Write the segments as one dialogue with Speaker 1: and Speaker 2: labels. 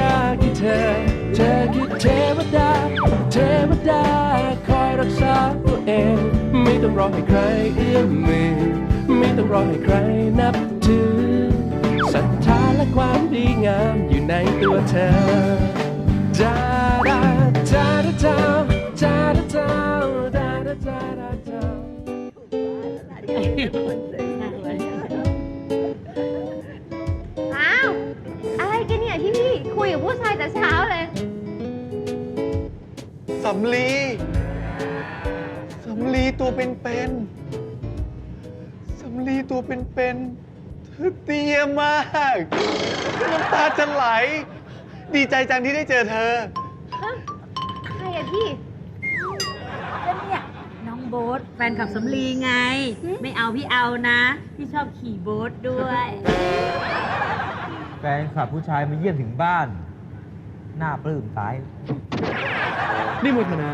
Speaker 1: ดาคือเธอ เธอคือเทวดา เทวดาคอยรักษาตัวเอง ไม่ต้องรอให้ใครเอื้อมมือ ไม่ต้องรอให้ใครนับถือศรัทธาและความดีงามอยู่ในตัวเธอดาดาดาดาดาดาดาดาดาดา
Speaker 2: ยกับผู้ชายแต่เช้าเลย
Speaker 3: สำลีสำลีตัวเป็นๆสำลีตัวเป็นๆเธอเตี้ยมากน้ำตาจะไหล ดีใจจังที่ได้เจอเธอ
Speaker 2: ใครอะพี่
Speaker 4: ก็เนี่ยน้องโบ๊ทแฟนขับสำลีไงไม่เอาพี่เอานะ พี่ชอบขี่โบ๊ทด้วย
Speaker 5: แฟนคลับผู้ชายมาเยี่ยมถึงบ้าน หน้าปลื้มตาย
Speaker 6: นี่โมทนา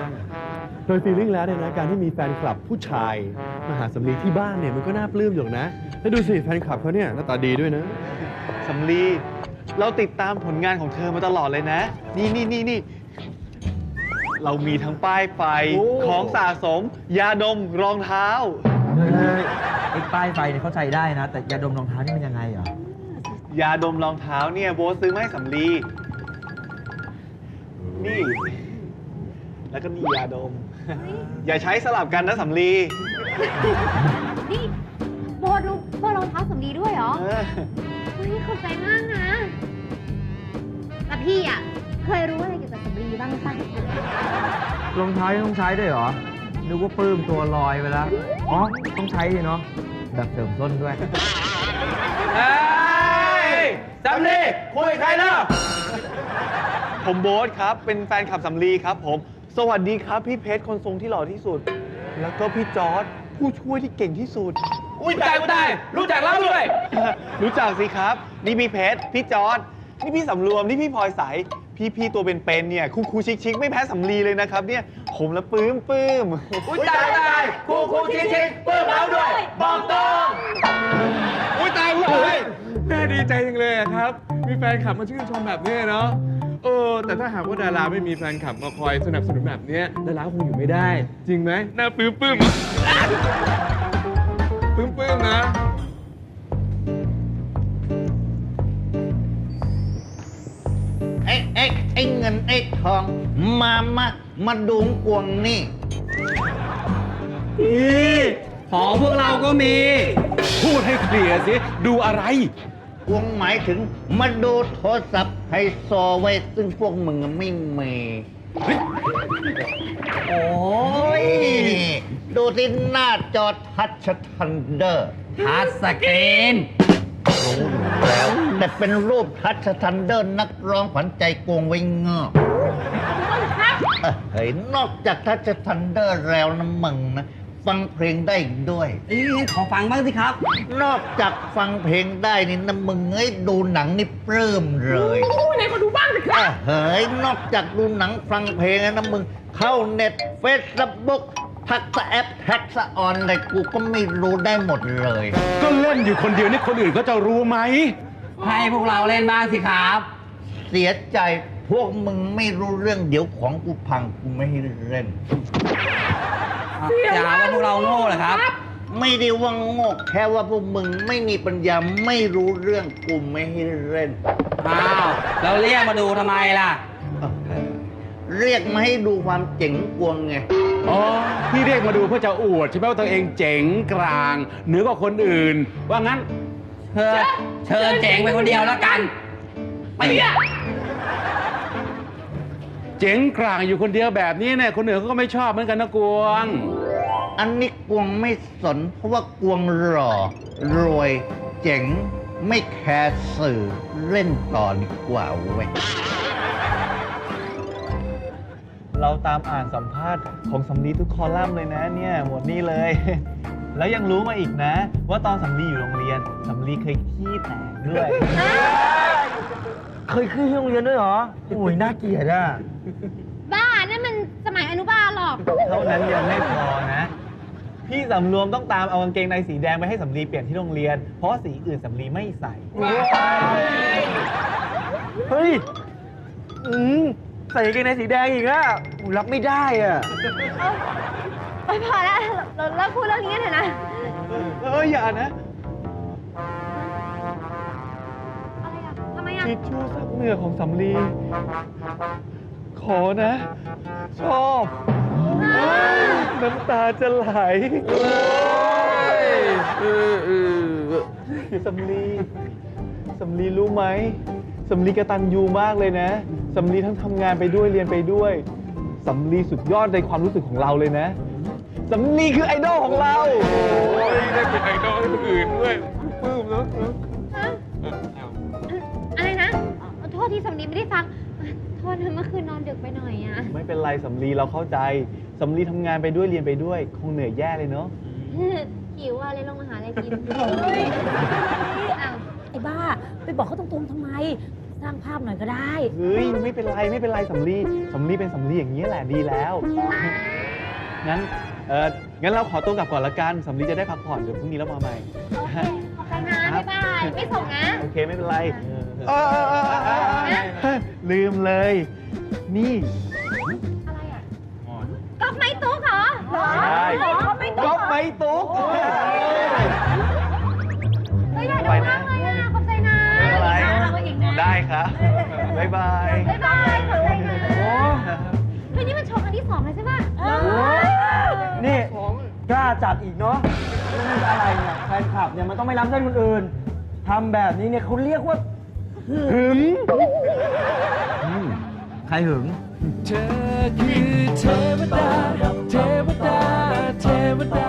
Speaker 6: โดยฟีลลิ่งแล้วเนี่ยนะการที่มีแฟนคลับผู้ชายมาหาสำลีที่บ้านเนี่ยมันก็น่าปลื้มอยู่หรอกนะ แล้วดูสิแฟนคลับเขาเนี่ยหน้าตาดีด้วยนะ
Speaker 3: สำลี เราติดตามผลงานของเธอมาตลอดเลยนะ นี่นี่นี่นี่ เรามีทั้งป้ายไฟ
Speaker 6: โอ้
Speaker 3: ของสะสม ยาดม รองเท้า
Speaker 5: เฮ้ยไอ้ป้ายไฟเนี่ยเข้าใจได้นะ แต่ยาดมรองเท้านี่มันยังไงเหรอ
Speaker 3: ยาดมรองเท้าเนี่ยโบทซื้อมาให้สำลี นี่ แล้วก็นี่ยาดม อย่าใช้สลับกันนะสำลี
Speaker 2: นี่โบรู้โบรองเท้าสำลีด้วยเหรอ
Speaker 3: เออ
Speaker 2: เฮ้ยขอบใจมากนะแล้วพี่อะเคยรู้อะไรเกี่ยวกับสำลีบ้างปะ
Speaker 5: รองเท้ายังต้องใช้ด้วยเหรอ นึกว่าปลื้มตัวลอยไปแล้ว อ๋อ ต้องใช้สิเนาะ แบบเสริมส้นด้วย
Speaker 3: เฮ้ยสำลี คุยใครเนาะผมโบ๊ทครับ เป็นแฟนคลับสำลีครับผม สวัสดีครับพี่เพชรคนทรงที่หล่อที่สุด แล้วก็พี่จอร์ดผู้ช่วยที่เก่งที่สุด
Speaker 1: อุ้ยตายกูตายรู้จักแล้วด้วย
Speaker 3: รู้จักสิครับ นี่พี่เพชรพี่จอร์ดนี่พี่สำรวม นี่พี่พลอยใส พี่พี่ตัวเป็นๆเนี่ยคูคูชิคชิคๆไม่แพ้สำลีเลยนะครับเนี่ย ผมละปื้มปื้ม
Speaker 1: อุ้ยตายตายครูครูชิงชิงเปิดเราด้วย บอกตรง
Speaker 6: อุ้ยตายอุ้ยตาย แม่ดีใจจังเลยอะครับ มีแฟนคลับมาชื่นชมแบบนี้เนาะ เออ แต่ถ้าหากว่าดาราไม่มีแฟนคลับมาคอยสนับสนุนแบบเนี้ยดาราคงอยู่ไม่ได้ จริงไหมน่าปลื้มปลื้มอะปลื้มปลื้มนะ
Speaker 7: ไอ้ไอ้ไอ้เงินไอ้ทอง มามามาดูกวงนี่
Speaker 1: ของพวกเราก็มี
Speaker 6: พูดให้เคลียร์สิ ดูอะไร
Speaker 7: กวงหมายถึงมาดูโทรศัพท์ไฮโซไว้ ซึ่งพวกมึงไม่มี โอ้ย ดูที่หน้าจอทัชทันเดอร์
Speaker 1: ทัชสกรีน
Speaker 7: รู้อยู่แล้ว แต่เป็นรูปทัชทันเดอร์นักร้องขวัญใจกวงไว้งอกเอ้อเฮ้ยนอกจากทัชทันเดอร์แล้วนะมึงนะ ฟังเพลงได้อีกด้วย
Speaker 1: ขอฟังบ้างสิครับ
Speaker 7: นอกจากฟังเพลงได้นี่นะมึงเอ้ยดูหนังนี่ปลื้มเลยไหนมาดูบ้างสิครับเฮ้ยนอกจากดูหนังฟังเพลงนะมึงเข้าเน็ตเฟซบุ๊กทักษะแอปแท็กษะออนอะไรกูก็ไม่รู้ได้หมดเลย
Speaker 6: ก็เล่นอยู่คนเดียวนี่คนอื่นก็จะรู้ไหม
Speaker 1: ให้พวกเราเล่นบ้างสิครับ
Speaker 7: เสียใจพวกมึงไม่รู้เรื่องเดี๋ยวของกูพังกูไม่ให้เล่น
Speaker 1: อย่าว่าพวกเราโง่เหรอครับ
Speaker 7: ไม่ได้ว่าโง่แค่ว่าพวกมึงไม่มีปัญญาไม่รู้เรื่องกูไม่ให้เล่น
Speaker 1: อ้าว แล้วเรียกมาดูทำไมล่ะ
Speaker 7: เรียกมาให้ดูความเจ๋งกวงไง
Speaker 6: อ๋อที่เรียกมาดูเพื่อจะอวดใช่ไหมว่าตัวเองเจ๋งกลางเหนือกว่าคนอื่น ว่างั้น
Speaker 1: เชิญเชิญเจ๋งไปคนเดียวแล้วกัน ไป
Speaker 8: เจ๋งกลางอยู่คนเดียวแบบนี้เนี่ยคนอื่นเขาก็ไม่ชอบเหมือนกันนะกวง
Speaker 7: อันนี้กวงไม่สน เพราะว่ากวงหล่อรวยเจ๋งไม่แคร์สื่อเล่นต่อดีกว่าเว้ย
Speaker 3: เราตามอ่านสัมภาษณ์ของสำลีทุกคอลัมน์เลยนะเนี่ยหมดนี่เลย แล้วยังรู้มาอีกนะ ว่าตอนสำลีอยู่โรงเรียนสำลีเคยขี้แตกด้วย
Speaker 5: เคยขึ้นที่โรงเรียนด้วยเหรอโอ้ยน่าเกลียดอะ
Speaker 2: บ้านั่นมันสมัยอนุบาลหรอก
Speaker 3: เท่านั้นยังไม่พอนะ พี่สำรวมต้องตามเอากางเกงในสีแดงไปให้สำลีเปลี่ยนที่โรงเรียน เพราะสีอื่นสำลีไม่ใส่
Speaker 5: เฮ้ยอืมใส่กางเกงในสีแดงอีกอะอุ๊ยรับไม่ได้อะ
Speaker 2: ไปพอแล้วเราเลิกพูดเรื่องนี้กันเถอะนะ
Speaker 3: เอ้ยอย่านะ
Speaker 2: ทำไมอะ
Speaker 3: ทิชชู่ซับเหงื่อของสำลี ขอนะ ชอบ น้ำตาจะไหลสำลีสำลีรู้ไหมสำลีกระตันยูมากเลยนะสำลีทั้งทำงานไปด้วยเรียนไปด้วยสำลีสุดยอดในความรู้สึกของเราเลยนะสำลีคือไอดอลของเรา
Speaker 6: โอ้ยได้เป็นไอดอลให้คนอื่นด้วยปลื้มแล้ว
Speaker 2: ฮะ ษที่สำนีไม่ได้ฟังโทษนะเมื่อคืนนอนดึกไปหน่อยอะ
Speaker 3: ไม่เป็นไรสำลีเราเข้าใจสำลีทำงานไปด้วยเรียนไปด้วย คงเหนื่อยแย่เลยเนาะ
Speaker 2: หิวอะเลยลงมาหาอะไรกินอ้าว
Speaker 4: ไอ้บ้า ไปบอกเขาตรงๆทำไม สร้างภาพหน่อยก็ได้
Speaker 3: เฮ้ยไม่เป็นไรไม่เป็นไรสำลีสำลีเป็นสำลีอย่างนี้ยแหละดีแล้ว งั้นเออ งั้นเราขอตัวกลับก่อนละกันสำลีจะได้พักผ่อนเดี๋ยวพรุ่งนี้เรามาใหม่
Speaker 2: โอเคขอบใจนะบ๊ายบายไม่ส่งนะ
Speaker 3: โอเคไม่เป็นไร
Speaker 5: เออเออเออเออ
Speaker 3: เฮ้ยลืมเลย นี่
Speaker 2: อะไรอะก๊อฟไม้ตุ๊กเหรอ
Speaker 3: ใช่
Speaker 2: ก๊อฟไม้ตุ๊
Speaker 3: ก๊
Speaker 2: ก
Speaker 3: อฟไม้ตุ๊ก
Speaker 2: เฮ้ยอยากดูมากเลยอะขอบใจนะ
Speaker 3: ไม่เป็นไร
Speaker 2: เราอีกนะ
Speaker 3: ได้ครับ บ๊ายบาย
Speaker 2: บ๊ายบายขอบใจนะเฮ้ยนี่มันโชว์ครั้งที่สองเลยใช่ป่ะ
Speaker 5: นี่กล้าจัดอีกเนาะนี่มันอะไรเนี่ยแฟนคลับเนี่ยมันต้องไม่ล้ำเส้นคนอื่นทำแบบนี้เนี่ยเขาเรียกว่าหึงใครหึง
Speaker 1: เธอคือเทวดาเทวดาเทวดา